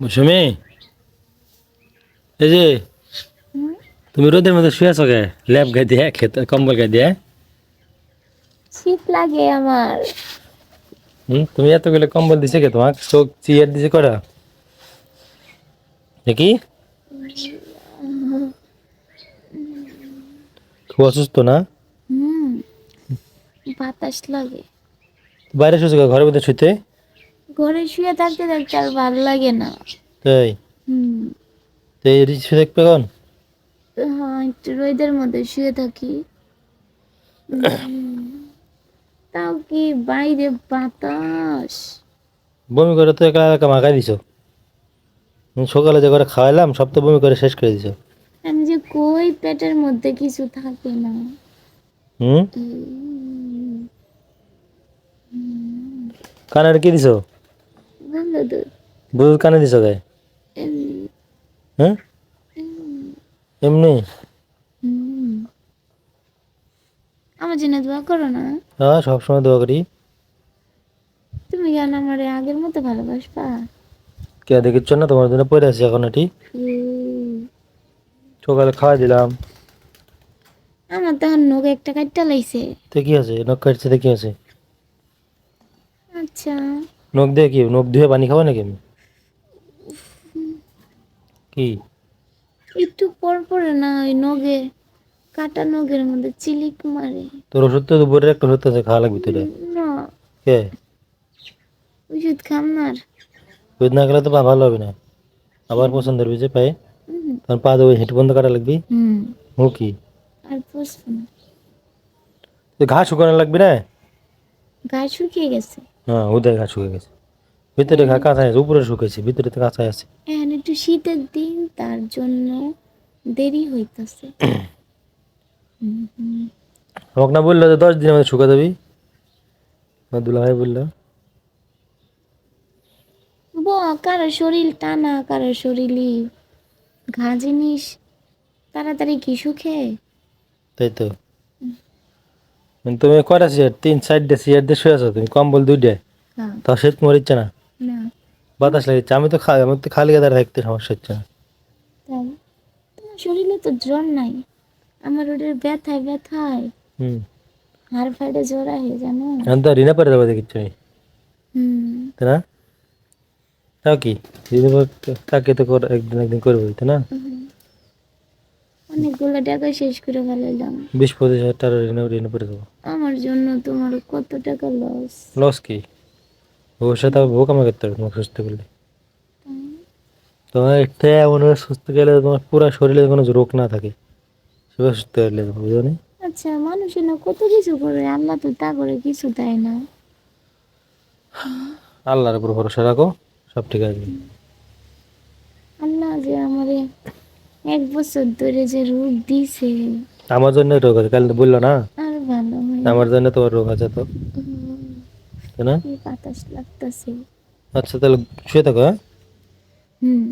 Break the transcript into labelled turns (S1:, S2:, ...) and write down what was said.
S1: মৌসুমি? এই যে তুমি রোদের মধ্যে শুয়ে আছো কে ল্যাব গায়ে দিয়ে খেতে কম্বল গায়ে দিয়ে।
S2: শীত লাগে আমার
S1: হুম তুমি এতগুলো কম্বল দিছে কে তোমাকে চোখ চিয়ার দিছে করা নাকি খুব অসুস্থ না?
S2: হুম বাতাস লাগে।
S1: বাইরে শুয়েছো কে? ঘরের মধ্যে শুইতে?
S2: ঘরে শুয়ে থাকতে থাকতে আর ভালো লাগে না।
S1: তাই?
S2: হুম।
S1: তো এই শুয়ে দেখবে এখন?
S2: হ্যাঁ একটু রোদের মধ্যে শুয়ে থাকি। তাও কি বাইরে বাতাস?
S1: বমি করে তো একা একা মাখাই দিছো। সকালে যে করে খাওয়াইলাম সব তো বমি করে শেষ করে দিছো।
S2: আমি যে কই পেটের মধ্যে কিছু থাকে না।
S1: হুম?
S2: উম,
S1: কানে কি দিছো?
S2: তো
S1: বুঝ কানে দিছো গায়ে
S2: এমনি,
S1: হ্যাঁ? এমনি?
S2: আমার জন্য দোয়া করো না।
S1: হ্যাঁ সবসময় দোয়া করি।
S2: তুমি কেন আমার আগের মতো ভালোবাসবা।
S1: কে দেখিচ্ছ না? তোমার জন্য পড়ে আছি এখন এটি। সকালে খাওয়াই দিলাম।
S2: আমার তখন নখ একটা কাটটা লাইছে
S1: তো কি আছে? নখ কাটছে তো কি আছে?
S2: আচ্ছা।
S1: নখ দিয়ে কি? নখ ধুয়ে পানি খাব নাকি আমি? কি?
S2: একটু পর পরে না ওই নগে কাটা নগের মধ্যে চিলিক মারে।
S1: তোর ওষুধ তো দুপুরের একটা ওষুধ আছে খাওয়া লাগবে তোরা।
S2: না।
S1: কে?
S2: ওষুধ খাম না।
S1: ওষুধ না খেলে তো পা ভালো হবে না। আবার পছন্দ হবে যে পায়ে তখন পা দেবো হেঁটে বন্ধ কাটা লাগবি
S2: হুম।
S1: ও কি?
S2: আর বসবো না।
S1: ঘাস শুকানো লাগবে না?
S2: গা শুকিয়ে গেছে।
S1: হ্যাঁ উদয় ঘাস শুকিয়ে গেছে। ভিতরে ঘা কাঁচা আছে উপরে শুকেছে ভিতরে তো কাঁচা আছে।
S2: এখন একটু শীতের দিন তার জন্য দেরি হইতেছে।
S1: আমাকে না বলল যে দশ দিনের মধ্যে শুকা দেবি। আমার দুলা ভাই বলল।
S2: ব কারও শরীর টানা কারও শরীরই ঘা জিনিস। তাড়াতাড়ি কি সুখে
S1: তাই তো। তুমি কয়টা চেয়ার তিন চারটে চেয়ার দিয়ে শুয়ে আছো তুমি কম্বল দুইটা
S2: হ্যাঁ।
S1: তাও শীত মরিচ্ছে না
S2: না।
S1: বাতাস লাগিচ্ছে আমি তো খাই আমার তো খালি গাদার থাকতে সমস্যা হচ্ছে না।
S2: তাই? তোমার শরীরে তো জ্বর নাই। আমার ওদের ব্যথায় ব্যথায়।
S1: হুম।
S2: হাড় ফাড়ে জ্বর আহে জানো?
S1: এখন তো রিনা পরে দেবো দেখিচ্ছ আমি
S2: হুম।
S1: তাই না? তাও কি? রিনা তাকে তো কর- একদিন একদিন করব তাই না।
S2: অনেকগুলো টাকা শেষ করে ফেলাইলাম।
S1: বিশ পঁচিশ হাজার টাকা রিনা রিনা পরে দেবো।
S2: আমার জন্য তোমার কত টাকা লস
S1: লস কি? ভবিষ্যতে আবার ভোগ কামা করতে হবে তোমাকে সুস্থ করলে। তোমার একটা এমন সুস্থ গেলে তোমার পুরো শরীরে কোনো রোগ না থাকে। সেভাবে সুস্থ বুঝো নি?
S2: আচ্ছা মানুষের না কত কিছু করে আল্লাহ তো তা করে কিছু দেয় না।
S1: আল্লাহর উপর ভরসা রাখো সব ঠিক আছে
S2: আল্লাহ যে আমারে এক বছর ধরে যে রোগ দিছে।
S1: আমার জন্য রোগ আছে কাল বলল না?
S2: আর ভালো
S1: আমার জন্য তোমার রোগ আছে তো। তাই না?
S2: বাতাস লাগতেছে
S1: আচ্ছা তাহলে শুয়ে থাকো হ্যাঁ?
S2: হুম।